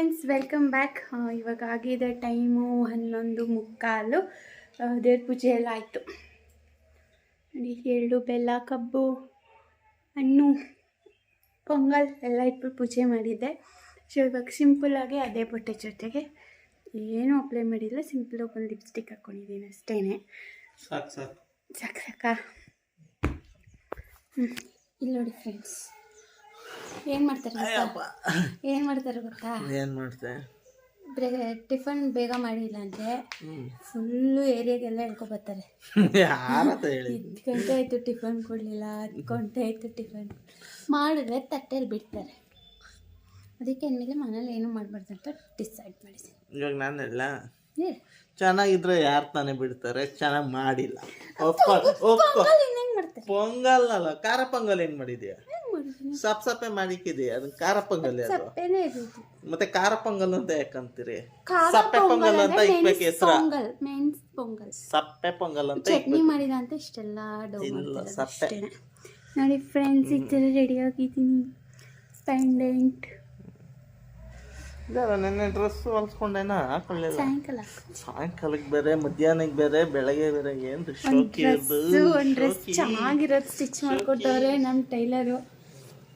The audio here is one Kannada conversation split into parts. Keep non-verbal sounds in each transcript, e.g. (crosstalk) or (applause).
ಫ್ರೆಂಡ್ಸ್ ವೆಲ್ಕಮ್ ಬ್ಯಾಕ್ ಇವಾಗ ಆಗಿದೆ ಟೈಮು ಹನ್ನೊಂದು ಮುಕ್ಕಾಲು. ದೇವ್ರ ಪೂಜೆ ಎಲ್ಲ ಆಯಿತು. ನೋಡಿ ಎಳ್ಳು ಬೆಲ್ಲ ಕಬ್ಬು ಹಣ್ಣು ಪೊಂಗಲ್ ಎಲ್ಲ ಇಟ್ಬಿಟ್ಟು ಪೂಜೆ ಮಾಡಿದ್ದೆ. ಸೊ ಇವಾಗ ಸಿಂಪಲ್ಲಾಗಿ ಅದೇ ಬಟ್ಟೆ ಜೊತೆಗೆ ಏನೂ ಅಪ್ಲೈ ಮಾಡಿಲ್ಲ. ಸಿಂಪಲ್ ಒಂದು ಲಿಪ್ಸ್ಟಿಕ್ ಹಾಕ್ಕೊಂಡಿದ್ದೀನಿ ಅಷ್ಟೇ ಸಾಕು ಸಾಕು. ಸಾಕು ಸಾಕಾ? ಹ್ಞೂ ಇಲ್ಲಿ ನೋಡಿ ಫ್ರೆಂಡ್ಸ್ ಏನು ಮಾಡ್ತಾರೆ ಗೊತ್ತಾ? ಏನು ಮಾಡ್ತಾರೆ ಗೊತ್ತಾ? ಏನು ಮಾಡ್ತೆ? ಬ್ರೇ ಟಿಫನ್ ಬೇಗ ಮಾಡಿಲ್ಲ ಅಂದ್ರೆ ಫುಲ್ಲು ಏರಿಯಾಗೆಲ್ಲ ಹೇಳ್ಕೊಬರ್ತಾರೆ ಯಾರತ್ತ ಹೇಳಿ ಹತ್ತು ಗಂಟೆ ಆಯ್ತು ಟಿಫನ್ ಕೊಡ್ಲಿಲ್ಲ ಹತ್ತು ಗಂಟೆ ಆಯ್ತು ಟಿಫನ್. ಮಾಡಿದ್ರೆ ತಟ್ಟೆಯಲ್ಲಿ ಬಿಡ್ತಾರೆ. ಅದಕ್ಕೆ ಇನ್ಮೇಲೆ ಮನೇಲಿ ಏನು ಮಾಡಬಾರ್ದು ಅಂತ ಡಿಸೈಡ್ ಮಾಡಿದ್ದೀನಿ ಇವಾಗ ನಾನು ಹೇಳ ಹೇಳಿ. ಚೆನ್ನಾಗಿದ್ರೆ ಯಾರು ತಾನೇ ಬಿಡ್ತಾರೆ ಚೆನ್ನಾಗಿ ಮಾಡಿಲ್ಲ. ಮಾಡ್ತಾರೆ ಪೊಂಗಲ್ ಅಲ್ಲ ಖಾರ ಪೊಂಗಲ್ ಏನ್ ಮಾಡಿದ್ಯಾ? ಸಪ್ ಸಪ್ಪೆ ಮಾಡಿಕ್ಕಿದೆ ಅದನ್ನ ಖಾರ ಪೊಂಗಲ್ ಅದು. ಸಪ್ಪೆನೇ ಇರೋದು ಮತ್ತೆ ಖಾರ ಪೊಂಗಲ್ ಅಂತ ಯಾಕಂತೀರಿ? ಖಾರ ಸಪ್ಪೆ ಪೊಂಗಲ್ ಪೊಂಗಲ್ ಅಂತ ಅಂದ್ರೆ ಇಕ್ಬೇಕು ಹೆಸರು ಹೆಸ್ರ. ಪೊಂಗಲ್ ಮೆಣಸು ಪೊಂಗಲ್. ಸಪ್ಪೆ ಪೊಂಗಲ್ ಅಂತ ಚಟ್ನಿ ಮಾಡಿದ ಅಂತ ಇಷ್ಟೆಲ್ಲ ಡೌ ಇಲ್ಲ, ಸಪ್ಪೆ. ನೋಡಿ ಫ್ರೆಂಡ್ಸ್ ಈ ಥರ ರೆಡಿ ಆಗಿದ್ದೀನಿ. ಪೆಂಡೆಂಟ್ ಇದಾರ ನೆನ್ನೆ ಡ್ರೆಸ್ ಹೊಲ್ಸ್ಕೊಂಡೇನ? ಹಾಕೊಳ್ಳಿಲ್ಲ. ಸಾಯಂಕಾಲ ಸಾಯಂಕಾಲಕ್ಕೆ ಬೇರೆ ಮಧ್ಯಾಹ್ನಕ್ಕೆ ಬೇರೆ ಬೆಳಗ್ಗೆ ಬೇರೆ. ಏನ್ ಶೋಕಿ ಡ್ರೆಸ್ಸು ಒಂದು ಡ್ರೆಸ್ ಚೆನ್ನಾಗಿರೋದು ಸ್ಟಿಚ್ ಮಾಡ್ಕೊಟ್ಟವ್ರೆ ನಮ್ಮ ಟೈಲರು.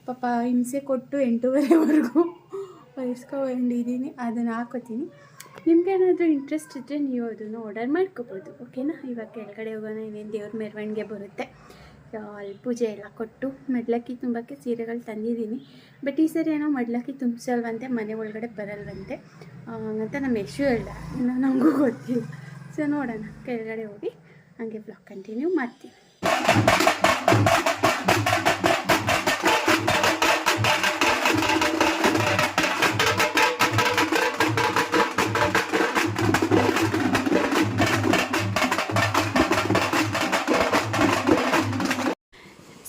ಪಾಪ ಹಿಂಸೆ ಕೊಟ್ಟು ಎಂಟೂವರೆವರೆಗೂ ಬಯಸ್ಕೊಂಡಿದ್ದೀನಿ ಅದನ್ನು ಹಾಕೋತೀನಿ. ನಿಮ್ಗೆ ಏನಾದರೂ ಇಂಟ್ರೆಸ್ಟ್ ಇದ್ದರೆ ನೀವು ಅದನ್ನು ಆರ್ಡರ್ ಮಾಡ್ಕೋಬೋದು ಓಕೆನಾ ಇವಾಗ ಕೆಳಗಡೆ ಹೋಗೋಣ ಇನ್ನೇನು ದೇವ್ರ ಮೆರವಣಿಗೆ ಬರುತ್ತೆ. ಅಲ್ಲಿ ಪೂಜೆ ಎಲ್ಲ ಕೊಟ್ಟು ಮಡ್ಲಕ್ಕಿ ತುಂಬಕ್ಕೆ ಸೀರೆಗಳು ತಂದಿದ್ದೀನಿ. ಬಟ್ ಈ ಸರಿ ಏನೋ ಮಡ್ಲಕ್ಕಿ ತುಂಬಿಸಲ್ವಂತೆ, ಮನೆ ಒಳಗಡೆ ಬರಲ್ವಂತೆ. ಅಂತ ನಮ್ಮ ಯಶು ಹೇಳ್ದ, ಇನ್ನು ನಮಗೂ ಗೊತ್ತಿಲ್ಲ. ಸೊ ನೋಡೋಣ, ಕೆಳಗಡೆ ಹೋಗಿ ಹಂಗೆ ಬ್ಲಾಗ್ ಕಂಟಿನ್ಯೂ ಮಾಡ್ತೀನಿ.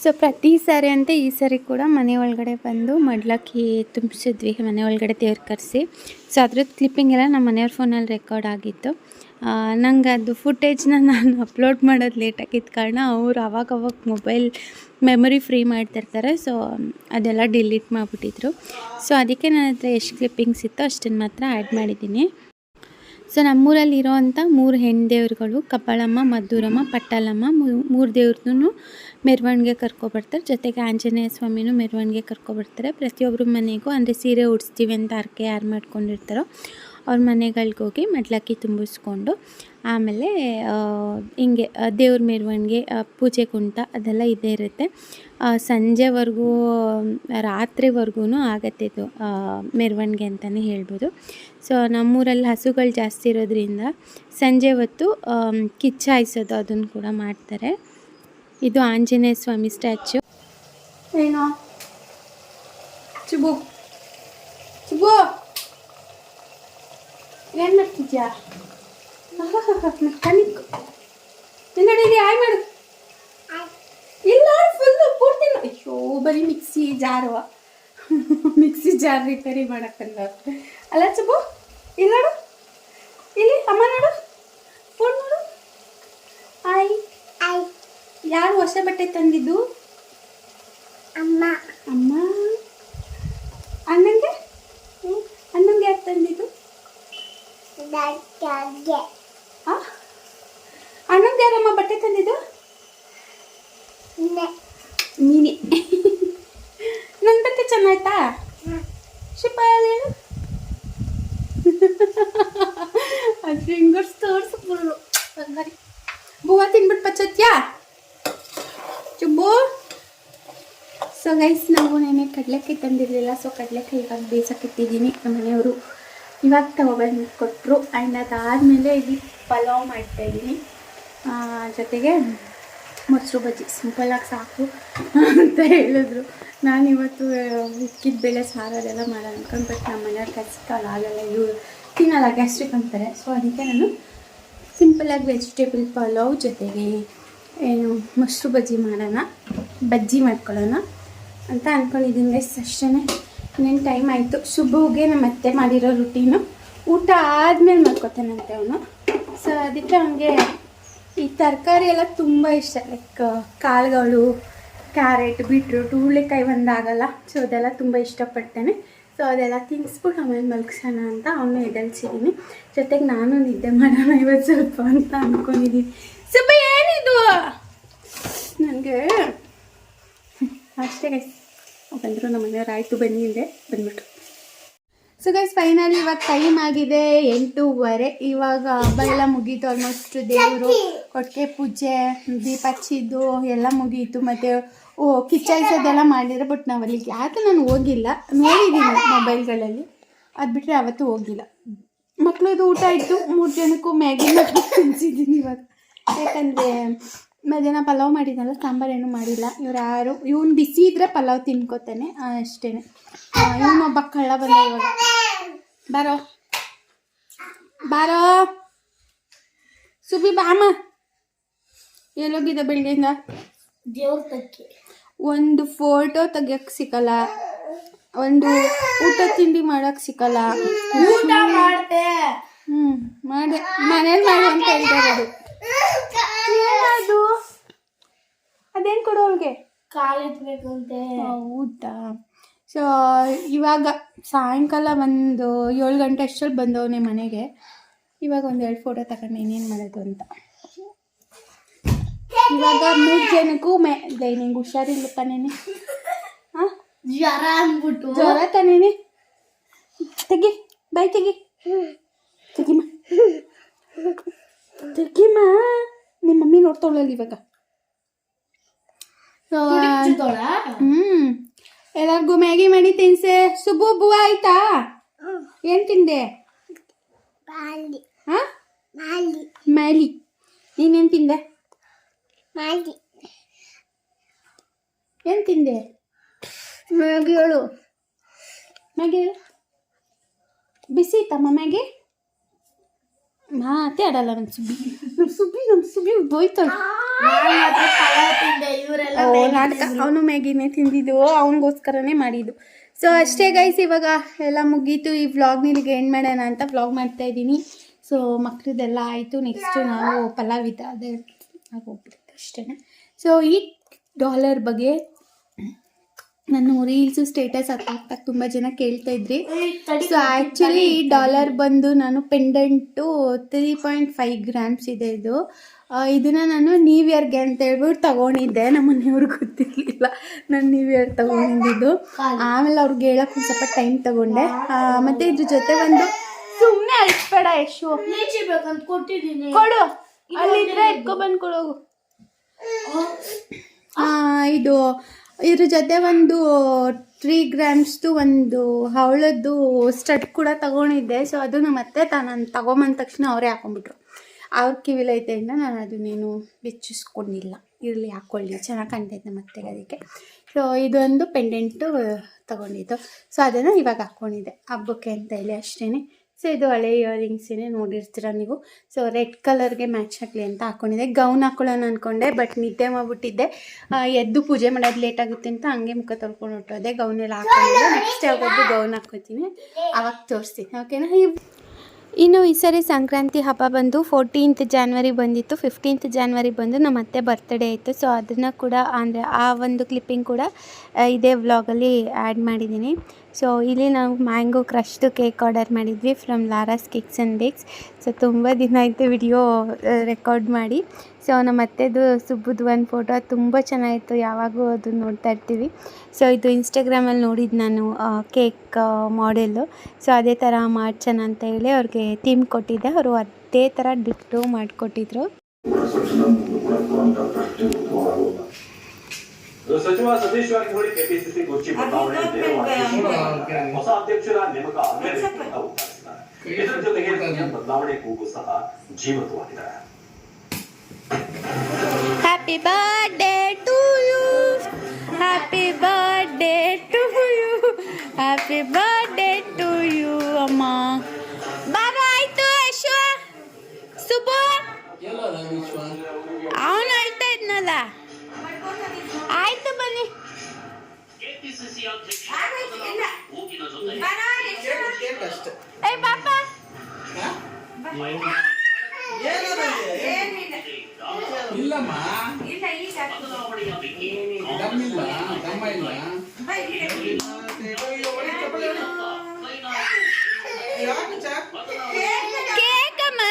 ಸೊ ಪ್ರತಿ ಸಾರಿ ಅಂತ ಈ ಸಾರಿ ಕೂಡ ಮನೆ ಒಳಗಡೆ ಬಂದು ಮಡ್ಲಕ್ಕಿ ತುಂಬಿಸಿದ್ವಿ, ಮನೆ ಒಳಗಡೆ ದೇವ್ರು ಕರೆಸಿ ಸೊ ಅದ್ರದ್ದು ಕ್ಲಿಪ್ಪಿಂಗ್ ಎಲ್ಲ ನಮ್ಮ ಮನೆಯವ್ರ ಫೋನಲ್ಲಿ ರೆಕಾರ್ಡ್ ಆಗಿತ್ತು. ನಂಗೆ ಅದು ಫುಟೇಜ್ನ ನಾನು ಅಪ್ಲೋಡ್ ಮಾಡೋದು ಲೇಟ್ ಆಗಿದ್ದ ಕಾರಣ ಅವರು ಅವಾಗ ಅವಾಗ ಮೊಬೈಲ್ ಮೆಮೊರಿ ಫ್ರೀ ಮಾಡ್ತಿರ್ತಾರೆ ಸೊ ಅದೆಲ್ಲ ಡಿಲೀಟ್ ಮಾಡಿಬಿಟ್ಟಿದ್ರು. ಸೊ ಅದಕ್ಕೆ ನನ್ನ ಹತ್ರ ಎಷ್ಟು ಕ್ಲಿಪ್ಪಿಂಗ್ಸ್ ಇತ್ತೋ ಅಷ್ಟನ್ನು ಮಾತ್ರ ಆ್ಯಡ್ ಮಾಡಿದ್ದೀನಿ. ಸೊ ನಮ್ಮೂರಲ್ಲಿ ಇರೋವಂಥ ಮೂರು ಹೆಣ್ಣು ದೇವ್ರುಗಳು ಕಪ್ಪಳಮ್ಮ ಮದ್ದೂರಮ್ಮ, ಪಟ್ಟಲಮ್ಮ ಮೂರು ದೇವ್ರನ್ನೂ ಮೆರವಣಿಗೆ ಕರ್ಕೊಬರ್ತಾರೆ ಜೊತೆಗೆ ಆಂಜನೇಯ ಸ್ವಾಮಿನೂ ಮೆರವಣಿಗೆ ಕರ್ಕೊಬರ್ತಾರೆ ಪ್ರತಿಯೊಬ್ಬರ ಮನೆಗೂ, ಅಂದರೆ ಸೀರೆ ಉಡಿಸ್ತೀವಿ ಅಂತ ಅರ್ಕೆ ಯಾರು ಮಾಡ್ಕೊಂಡಿರ್ತಾರೋ, ಅವ್ರ ಮನೆಗಳಿಗೋಗಿ ಮಡ್ಲಕ್ಕಿ ತುಂಬಿಸ್ಕೊಂಡು ಆಮೇಲೆ ಹಿಂಗೆ ದೇವ್ರ ಮೆರವಣಿಗೆ ಪೂಜೆ ಕುಂಟ ಅದೆಲ್ಲ ಇದೇ ಇರುತ್ತೆ. ಸಂಜೆವರೆಗೂ, ರಾತ್ರಿವರೆಗೂ ಆಗತ್ತೆ ಇದು ಮೆರವಣಿಗೆ ಅಂತಲೇ ಹೇಳ್ಬೋದು. ಸೊ, ನಮ್ಮೂರಲ್ಲಿ ಹಸುಗಳು ಜಾಸ್ತಿ ಇರೋದ್ರಿಂದ ಸಂಜೆ ಹೊತ್ತು ಕಿಚ್ಚಾಯಿಸೋದು ಅದನ್ನು ಕೂಡ ಮಾಡ್ತಾರೆ. ಇದು ಆಂಜನೇಯ ಸ್ವಾಮಿ ಸ್ಟ್ಯಾಚು. ಏನೋ? ಚುಬು. ಚುಬು! ಏನು ಮಾಡ್ತಿದ್ಯಾ? ಮೆಕ್ಯಾನಿಕ್ ಹಿಂಗಡೆ ಆಯ್ ಮಾಡು. ಇಲ್ಲ ಫುಲ್ ಪೂರ್ತಿ ಅಯ್ಯೋ ಬರೀ ಮಿಕ್ಸಿ ಜಾರು. ಮಿಕ್ಸಿ ಜಾರ್ ರಿಪೇರಿ ಮಾಡಕ್ಕಲ್ಲ ಅಲ್ಲ ಚುಬು ಇಲ್ಲಿ ನೋಡು. ಇಲ್ಲಿ ಅಮ್ಮ ನೋಡು. ಫೋನ್ ನೋಡು. ಆಯ್. ಆಯ್. ಯಾರು ಹೊಸ ಬಟ್ಟೆ ತಂದಿದ್ದು? ಅಮ್ಮ ಅಮ್ಮ ಅಣ್ಣಂಗೆ ಅಣ್ಣಂಗೆ ಯಾರು ತಂದಿದ್ದು ಆ? ಅಣ್ಣಂಗೆ ಯಾರಮ್ಮ ಬಟ್ಟೆ ತಂದಿದ್ದು ನೀನೆ ನನ್ನ ಬಟ್ಟೆ ಚೆನ್ನಾಯ್ತಾ ಶಿಪಾಯಿ ಹೇಳು ಅದು ಫಿಂಗರ್ಸ್ ತೋರಿಸ್ಬಿಡ್ರು ಹಂಗಾರಿ ಬೂವ ತಿನ್ಬಿಟ್ಟು ಪಚ್ಚತ್ಯಾ? ಚುಬ್ಬು ಸೊ ಗೈಸ್ ನಾವು ನೆನೆ ಕಡಲೆಕಾಯಿ ತಂದಿರಲಿಲ್ಲ. ಸೊ ಕಡಲೆಕಾಯಿ ಇವಾಗ ಬೇಯಿಸಕ್ಕೆ ಇಟ್ಟಿದ್ದೀನಿ ನಮ್ಮ ಮನೆಯವರು. ಇವಾಗ ತಗೊಬಂದು ಕೊಟ್ಟರು ಆ್ಯಂಡ್ ಅದಾದಮೇಲೆ ಇಲ್ಲಿ ಪಲಾವ್ ಮಾಡ್ತಾಯಿದ್ದೀನಿ. ಜೊತೆಗೆ ಮೊಸರು ಬಜ್ಜಿ. ಸಿಂಪಲಾಗಿ ಸಾಕು ಅಂತ ಹೇಳಿದ್ರು. ನಾನು ಇವತ್ತು ಉಕ್ಕಿದ ಬೇಳೆ ಸಾರು ಅದೆಲ್ಲ ಮಾಡೋಣ ಅನ್ಕೊಂಡು ಬಟ್ ನಮ್ಮ ಮನೆಯವ್ರ ಕಸಿಕಲ್ಲ ಆಗಲ್ಲ ಇವರು ತಿನ್ನಲ್ಲ ಗ್ಯಾಸ್ಟ್ರಿಕ್ ಅಂತಾರೆ. ಸೊ ಅದಕ್ಕೆ ನಾನು ಸಿಂಪಲಾಗಿ ವೆಜಿಟೇಬಲ್ ಪಲಾವ್ ಜೊತೆಗೆ ಏನು ಮೊಸರು ಬಜ್ಜಿ ಮಾಡೋಣ, ಬಜ್ಜಿ ಮಾಡ್ಕೊಳ್ಳೋಣ ಅಂತ ಅಂದ್ಕೊಂಡಿದ್ದೀನಿ ಗೈಸ್ ಅಷ್ಟೇ ಇನ್ನೇನು ಟೈಮ್ ಆಯಿತು. ಶುಭಗೆ ನಮ್ಮ ಅತ್ತೆ ಮಾಡಿರೋ ರುಟೀನು ಊಟ ಆದಮೇಲೆ ಮಾಡ್ಕೊತಾನಂತೆ ಅವನು. ಸೊ ಅದಕ್ಕೆ ಅವನಿಗೆ ಈ ತರಕಾರಿ ಎಲ್ಲ ತುಂಬ ಇಷ್ಟ. ಲೈಕ್ ಕಾಳುಗಳು ಕ್ಯಾರೆಟ್ ಬೀಟ್ರೂಟ್ ಹುರುಳಿಕಾಯಿ ಒಂದಾಗಲ್ಲ. ಸೊ ಅದೆಲ್ಲ ತುಂಬ ಇಷ್ಟಪಡ್ತಾನೆ. ಸೊ ಅದೆಲ್ಲ ತಿನ್ಸ್ಬಿಟ್ಟು ಆಮೇಲೆ ಮಲ್ಗ್ಸೋಣ ಅಂತ ಅವನು ಎದಲ್ಸಿದ್ದೀನಿ ಜೊತೆಗೆ ನಾನು ನಿದ್ದೆ ಮಾಡೋಣ ಇವತ್ತು ಸ್ವಲ್ಪ ಅಂತ ಅಂದ್ಕೊಂಡಿದ್ದೀನಿ ಸ್ವಲ್ಪ ಏನಿದು? ನನಗೆ ಅಷ್ಟೇ ಗೈಸ್ ಬಂದರು ನಮ್ಮ ಮನೆಯವ್ರು ಆಯಿತು ಬನ್ನಿ ಇಲ್ಲದೆ ಬಂದ್ಬಿಟ್ರು. ಸೊ ಗೈಸ್ ಫೈನಲ್ ಇವಾಗ ಟೈಮ್ ಆಗಿದೆ ಎಂಟೂವರೆ. ಇವಾಗ ಹಬ್ಬ ಎಲ್ಲ ಮುಗೀತು ಆಲ್ಮೋಸ್ಟ್ ದೇವರು ಕೊಟ್ಟಿಗೆ ಪೂಜೆ ದೀಪ ಹಚ್ಚಿದ್ದು ಎಲ್ಲ ಮುಗೀತು. ಮತ್ತು ಓ ಕಿಚ್ಚಾಯಿಸೋದೆಲ್ಲ ಮಾಡಿದ್ರೆ ಬಟ್ ನಾವು ಅಲ್ಲಿಗೆ ಯಾಕೆ ನಾನು ಹೋಗಿಲ್ಲ? ನೋಡಿದ್ದೀನಿ ಮೊಬೈಲ್ಗಳಲ್ಲಿ. ಅದು ಬಿಟ್ಟರೆ ಅವತ್ತು ಹೋಗಿಲ್ಲ. ಮಕ್ಳದ್ದು ಊಟ ಇತ್ತು, ಮೂರು ಜನಕ್ಕೂ ಮ್ಯಾಗಿ ಮತ್ತು ತಿನ್ಸಿದ್ದೀನಿ ಇವಾಗ. ಯಾಕಂದರೆ ಮಧ್ಯಾಹ್ನ ಪಲಾವ್ ಮಾಡಿದ್ನಲ್ಲ ಸಾಂಬಾರೇನು ಮಾಡಿಲ್ಲ. ಇವ್ರು ಯಾರು, ಇವನು ಬಿಸಿ ಇದ್ದರೆ ಪಲಾವ್ ತಿನ್ಕೋತಾನೆ ಅಷ್ಟೇ ಒಬ್ಬ ಕಳ್ಳ ಬಂದ ಇವಾಗ. ಬಾರೋ. ಬಾರೋ. ಸುಬಿ ಬಾಮ ಎಲ್ಲೋಗಿದ್ದ ಬೆಳಗ್ಗೆಯಿಂದ ದೇವ್ರ ತಕ್ಕಿ ಒಂದು ಫೋಟೋ ತೆಗಿಯಕ್ಕೆ ಸಿಕ್ಕಲ್ಲ. ಒಂದು ಊಟ ತಿಂಡಿ ಮಾಡಕ್ ಸಿಕ್ಕಲ್ಲ. ಊಟ ಮಾಡ್ದೆ. ಹ್ಮ್ ಮಾಡಿ ಮನೇಲಿ ಮಾಡಿ ಅಂತ ಹೇಳ್ತಾರೆ ಅದು. ಏನದು? ಅದೇನು ಕೊಡು ಅವ್ಳಿಗೆ? ಕಾಲಿಟ್ಬೇಕು ಅಂತ. ಊಟ ಸೊ ಇವಾಗ ಸಾಯಂಕಾಲ ಒಂದು ಏಳು ಗಂಟೆ ಅಷ್ಟರಲ್ಲಿ ಬಂದವನೇ ಮನೆಗೆ. ಇವಾಗ ಒಂದು ಎರಡು ಫೋಟೋ ತಗೊಂಡು ಇನ್ನೇನು ಮಾಡೋದು ಅಂತ. ಇವಾಗ ಮೂರು ಜನಕ್ಕೂ ಮೇ ಲೈ ನಿಂಗೆ ಹುಷಾರಿಲ್ಲ ತಾನೇನೆ ಹಾಂ ಜ್ವರ ಅಂದ್ಬಿಟ್ಟು ಜ್ವರ ತಾನೇನೆ ತೆಗಿ ಬಾಯ್ ತೆಗಿ ತೆಗಿಮ್ಮ ತೆಗಿಮ್ಮ ನಿಮ್ಮ ಮಮ್ಮಿ ನೋಡ್ತಾವಳಲ್ಲ ಇವಾಗ ಸೊ ಕುಡಿತಿದ್ದೋಳ? ಹ್ಮ್ ಎಲ್ಲರಿಗೂ ಮ್ಯಾಗಿ ಮಾಡಿ ತಿನ್ಸೆ ಸುಬ್ಬು ಬುವ ಆಯ್ತಾ ಏನ್ ತಿಂದೆ ಹಾ ಮ್ಯಾಲಿ ನೀನೇನ್ ತಿಂದೆ ಏನ್ ತಿಂದೆ? ಮ್ಯಾಗಿ ಹೇಳು. ಮ್ಯಾಗಿ ಹೇಳು. ಬಿಸಿ ಇತ್ತಮ್ಮ ಮ್ಯಾಗಿ? ಮಾತೇ ಆಡಲ್ಲ ನಮ್ಮ ಸುಬ್ಬಿ. ನಮ್ಮ ಸುಬ್ಬಿ ನಮ್ಮ ಸುಬ್ಬಿ ಬೋಯ್ತಾಳೆ ನಾಟಕ. ಅವನು ಮ್ಯಾಗಿನೇ ತಿಂದಿದ್ದು. ಅವನಿಗೋಸ್ಕರನೇ ಮಾಡಿದ್ದು. ಸೊ ಅಷ್ಟೇ ಗೈಸ್ ಇವಾಗ ಎಲ್ಲ ಮುಗೀತು. ಈ ವ್ಲಾಗ್ ಇಲ್ಲಿಗೆ ಎಂಡ್ ಮಾಡೋಣ ಅಂತ ವ್ಲಾಗ್ ಮಾಡ್ತಾ ಇದ್ದೀನಿ. ಸೊ ಮಕ್ಕಳದೆಲ್ಲ ಆಯಿತು. ನೆಕ್ಸ್ಟು ನಾವು ಪಲಾವ್ ಇದೆ ಅದೇ ಆಗೋಗ್ಬಿಡುತ್ತೆ. ಅಷ್ಟೇ ಸೊ ಈ ಡಾಲರ್ ಬಗ್ಗೆ ನಾನು ರೀಲ್ಸು ಸ್ಟೇಟಸ್ ಹಾಕ್ತಾ ತುಂಬ ಜನ ಕೇಳ್ತಾ ಇದ್ರಿ. ಸೊ ಆ್ಯಕ್ಚುಲಿ ಈ ಡಾಲರ್ ಬಂದು ನಾನು pendant three point five grams ಇದೆ ಇದು. ಇದನ್ನು ನಾನು ನ್ಯೂ ಇಯರ್ಗೆ ಅಂತ ಹೇಳ್ಬಿಟ್ಟು ತಗೊಂಡಿದ್ದೆ. ನಮ್ಮ ಮನೆಯವ್ರಿಗೆ ಗೊತ್ತಿರಲಿಲ್ಲ. ನಾನು ನ್ಯೂ ಇಯರ್ ತಗೊಂಡಿದ್ದು. ಆಮೇಲೆ ಅವ್ರಿಗೆ ಹೇಳೋಕ್ಕೆ ಸ್ವಲ್ಪ ಟೈಮ್ ತಗೊಂಡೆ. ಮತ್ತು ಇದ್ರ ಜೊತೆ ಒಂದು ಸುಮ್ಮನೆ ಅಳಿಸ್ಬೇಡ ಯಶು. ಲೀಚಿ ಬೇಕಂತ ಕೊಟ್ಟಿದ್ದೀನಿ. ಕೊಡು. ಅಲ್ಲಿದ್ರೆ ಎತ್ಕೊ ಬಂದು ಕೊಡೋಗು ಆ, ಇದು, ಇದ್ರ ಜೊತೆ ಒಂದು ತ್ರೀ ಗ್ರಾಮ್ಸ್ದು ಒಂದು ಹವಳದ್ದು ಸ್ಟಡ್ ಕೂಡ ತಗೊಂಡಿದ್ದೆ. ಸೊ ಅದನ್ನು ಮತ್ತೆ ನಾನು ತಗೊಂಬಂದ ತಕ್ಷಣ ಅವರೇ ಹಾಕೊಂಡ್ಬಿಟ್ರು. ಅವ್ರ ಕಿವಿಲೈತೆಯಿಂದ ನಾನು ಅದನ್ನೇನು ಬೆಚ್ಚಿಸ್ಕೊಂಡಿಲ್ಲ. ಇರಲಿ ಹಾಕ್ಕೊಳ್ಳಿ ಚೆನ್ನಾಗಿ ಕಾಣ್ತೈತೆ ಮತ್ತೆ ಅದಕ್ಕೆ. ಸೊ ಇದೊಂದು ಪೆಂಡೆಂಟು ತಗೊಂಡಿದ್ದು. ಸೊ ಅದನ್ನು ಇವಾಗ ಹಾಕ್ಕೊಂಡಿದ್ದೆ ಹಬ್ಬಕ್ಕೆ ಅಂತ ಹೇಳಿ ಅಷ್ಟೇ ಸೊ ಇದು ಹಳೆ ಇಯರಿಂಗ್ಸೇ ನೋಡಿರ್ತೀರ ನೀವು. ಸೊ ರೆಡ್ ಕಲರ್ಗೆ ಮ್ಯಾಚ್ ಆಗಲಿ ಅಂತ ಹಾಕ್ಕೊಂಡಿದ್ದೆ ಗೌನ್ ಹಾಕೊಳ್ಳೋಣ ಅಂದ್ಕೊಂಡೆ ಬಟ್ ನಿದ್ದೆ ಮಾಡಿಬಿಟ್ಟಿದ್ದೆ. ಎದ್ದು ಪೂಜೆ ಮಾಡೋದು ಲೇಟ್ ಆಗುತ್ತೆ ಅಂತ ಹಂಗೆ ಮುಖ ತೊಳ್ಕೊಂಡು ಹೊಟ್ಟೋದೆ ಗೌನೆಲ್ಲ ಹಾಕೊಂಡಿದ್ದೆ. ನೆಕ್ಸ್ಟ್ ಯಾವಾಗ ಗೌನ್ ಹಾಕ್ಕೊತೀನಿ. ಅವಾಗ ತೋರಿಸ್ತೀನಿ. ಓಕೆನಾ ಇನ್ನು ಈ ಸರಿ ಸಂಕ್ರಾಂತಿ ಹಬ್ಬ ಬಂದು ಫೋರ್ಟೀನ್ತ್ ಜಾನ್ವರಿ ಬಂದಿತ್ತು. ಫಿಫ್ಟೀನ್ತ್ ಜಾನ್ವರಿ ಬಂದು ನಮ್ಮ ಅತ್ತೆ ಬರ್ತ್ಡೇ ಇತ್ತು ಸೊ ಅದನ್ನು ಕೂಡ ಅಂದರೆ ಆ ಒಂದು ಕ್ಲಿಪ್ಪಿಂಗ್ ಕೂಡ ಇದೇ ವ್ಲಾಗಲ್ಲಿ ಆ್ಯಡ್ ಮಾಡಿದ್ದೀನಿ. ಸೊ ಇಲ್ಲಿ ನಾವು ಮ್ಯಾಂಗೋ ಕ್ರಶ್ದು ಕೇಕ್ ಆರ್ಡರ್ ಮಾಡಿದ್ವಿ from Lara's cakes and bakes so ತುಂಬ ದಿನ ಆಯಿತು ವಿಡಿಯೋ ರೆಕಾರ್ಡ್ ಮಾಡಿ. ಸೊ ನಮ್ಮ ಅತ್ತೆದು ಸುಬ್ಬುದು ಒಂದು ಫೋಟೋ ತುಂಬ ಚೆನ್ನಾಗಿತ್ತು. ಯಾವಾಗೂ ಅದು ನೋಡ್ತಾ ಇರ್ತೀವಿ. ಸೊ ಇದು ಇನ್ಸ್ಟಾಗ್ರಾಮಲ್ಲಿ ನೋಡಿದ್ದು ನಾನು ಕೇಕ್ ಮಾಡೆಲ್ಲು ಸೊ ಅದೇ ಥರ ಮಾಡ್ಸೋಣ ಅಂತ ಹೇಳಿ ಅವ್ರಿಗೆ ಥೀಮ್ ಕೊಟ್ಟಿದ್ದೆ. ಅವರು ಅದೇ ಥರ ಡಿಫ್ಟು ಮಾಡಿಕೊಟ್ಟಿದ್ರು. ಸಚಿವ ಸತೀಶ್ ಜಾರಕಿಹೊಳಿ ಕೆಪಿಸಿಸಿ ಕುರ್ಚಿ ಬದಲಾವಣೆ ಹೊಸ ಅಧ್ಯಕ್ಷರ ನೇಮಕ ಇದರ ಜೊತೆಗೆ ಬದಲಾವಣೆ ಕೂಗು ಸಹ ಜೀವಂತವಾಗಿದೆ happy birthday to you happy birthday to you happy birthday to you ಅಮ್ಮ ಬಾಬಾ ಆಯ್ತು ಯಶು ಸುಬ್ಬು ಅವನು ಅಳ್ತಾ ಇದ್ನಲ್ಲ ಆಯ್ತು ಬನ್ನಿ ಏ ಪಾಪ ಇಲ್ಲಮ್ಮ ಇಲ್ಲ ಈಗ ದಮ್ಮಿಲ್ಲ ದಮ್ಮ ಇಲ್ಲ ಕೇಕಮ್ಮ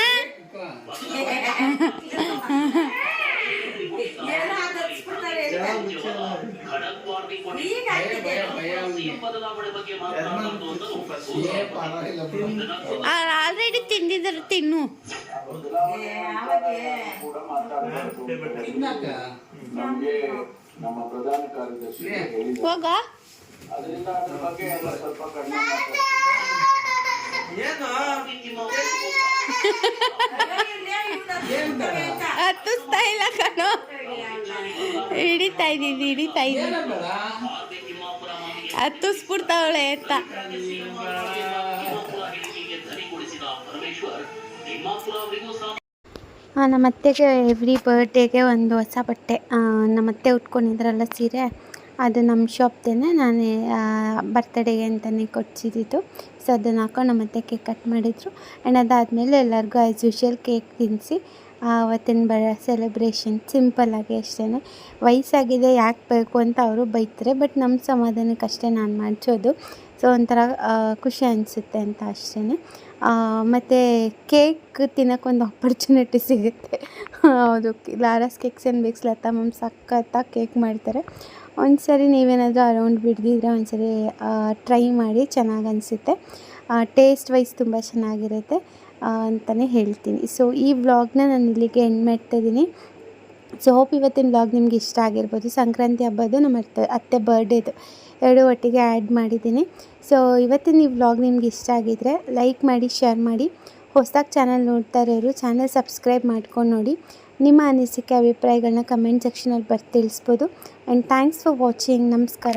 ಕಡಿಮೆ ತಿಂದಿದ್ರೆ ತಿನ್ನು. ಏನು? (laughs) ಹತ್ತಿಸ್ತಾ ಇಲ್ಲ ಕಣೋ. ಹಿಡಿತಾ ಇದ್ದೀನಿ ಹಿಡಿತಾ ಇದ್ದೀನಿ. ಹತ್ತು ಸ್ಫೂರ್ತಾವಳೆ ಅಂತ ನಮ್ಮ ಅತ್ತೆಗೆ ಎವ್ರಿ ಬರ್ಡೇಗೆ ಒಂದು ಹೊಸ ಬಟ್ಟೆ ನಮ್ಮ ಅತ್ತೆ ಉಟ್ಕೊಂಡಿದ್ರಲ್ಲ ಸೀರೆ, ಅದು ನಮ್ಮ ಶಾಪ್ದೇನೆ ನಾನು ಬರ್ತಡೇಗೆ ಅಂತಲೇ ಕೊಡ್ಸಿದ್ದು. ಸೊ ಅದನ್ನು ಹಾಕೊಂಡು ನಮ್ಮ ಅತ್ತೆ ಕೇಕ್ ಕಟ್ ಮಾಡಿದರು. ಆ್ಯಂಡ್ ಅದಾದಮೇಲೆ ಎಲ್ಲರಿಗೂ ಆ್ಯಸ್ ಯೂಶಲ್ ಕೇಕ್ ತಿನ್ನಿಸಿ ಅವತ್ತಿನ ಬ ಸೆಲೆಬ್ರೇಷನ್ ಸಿಂಪಲ್ಲಾಗಿ ಅಷ್ಟೇ ವಯಸ್ಸಾಗಿದೆ, ಯಾಕೆ ಬೇಕು ಅಂತ ಅವರು ಬೈತಾರೆ ಬಟ್ ನಮ್ಮ ಸಮಾಧಾನಕ್ಕಷ್ಟೇ ನಾನು ಮಾಡಿಸೋದು. ಸೊ ಒಂಥರ ಖುಷಿ ಅನಿಸುತ್ತೆ ಅಂತ ಅಷ್ಟೇ ಮತ್ತು ಕೇಕ್ ತಿನ್ನೋಕ್ಕೊಂದು ಆಪರ್ಚುನಿಟಿ ಸಿಗುತ್ತೆ. ಹೌದು, ಲಾರಸ್ ಕೇಕ್ಸ್ ಏನು ಬೇಕ್ಸ್ ಲತಾ ಮ್ಯಾಮ್ ಸಖತ್ತಾಗಿ ಕೇಕ್ ಮಾಡ್ತಾರೆ. ಒಂದು ಸರಿ ನೀವೇನಾದರೂ ಅರೌಂಡ್ ಬಿಡ್ದಿದ್ರೆ ಒಂದು ಸರಿ ಟ್ರೈ ಮಾಡಿ, ಚೆನ್ನಾಗಿ ಅನಿಸುತ್ತೆ. ಟೇಸ್ಟ್ ವೈಸ್ ತುಂಬ ಚೆನ್ನಾಗಿರುತ್ತೆ. ಅಂತಲೇ ಹೇಳ್ತೀನಿ. ಸೊ ಈ ವ್ಲಾಗ್ನ ನಾನು ಇಲ್ಲಿಗೆ ಎಂಡ್ ಮಾಡ್ತಾ ಇದ್ದೀನಿ ಸೊ ಹೋಪ್ ಇವತ್ತಿನ ವ್ಲಾಗ್ ನಿಮ್ಗೆ ಇಷ್ಟ ಆಗಿರ್ಬೋದು. ಸಂಕ್ರಾಂತಿ ಹಬ್ಬದ್ದು ನಮ್ಮ ಅತ್ತೆ ಅತ್ತೆ ಬರ್ಡೇದು ಎರಡು ಒಟ್ಟಿಗೆ ಆ್ಯಡ್ ಮಾಡಿದ್ದೀನಿ. ಸೊ ಇವತ್ತಿನ ಈ ವ್ಲಾಗ್ ನಿಮ್ಗೆ ಇಷ್ಟ ಆಗಿದ್ರೆ ಲೈಕ್ ಮಾಡಿ ಶೇರ್ ಮಾಡಿ. ಹೊಸದಾಗಿ ಚಾನಲ್ ನೋಡ್ತಾ ಇರೋರು ಚಾನಲ್ ಸಬ್ಸ್ಕ್ರೈಬ್ ಮಾಡ್ಕೊಂಡು ನೋಡಿ. ನಿಮ್ಮ ಅನಿಸಿಕೆ ಅಭಿಪ್ರಾಯಗಳನ್ನ ಕಮೆಂಟ್ ಸೆಕ್ಷನಲ್ಲಿ ಬರ್ದು ತಿಳಿಸ್ಬೋದು. ಆ್ಯಂಡ್ ಥ್ಯಾಂಕ್ಸ್ ಫಾರ್ ವಾಚಿಂಗ್ ನಮಸ್ಕಾರ.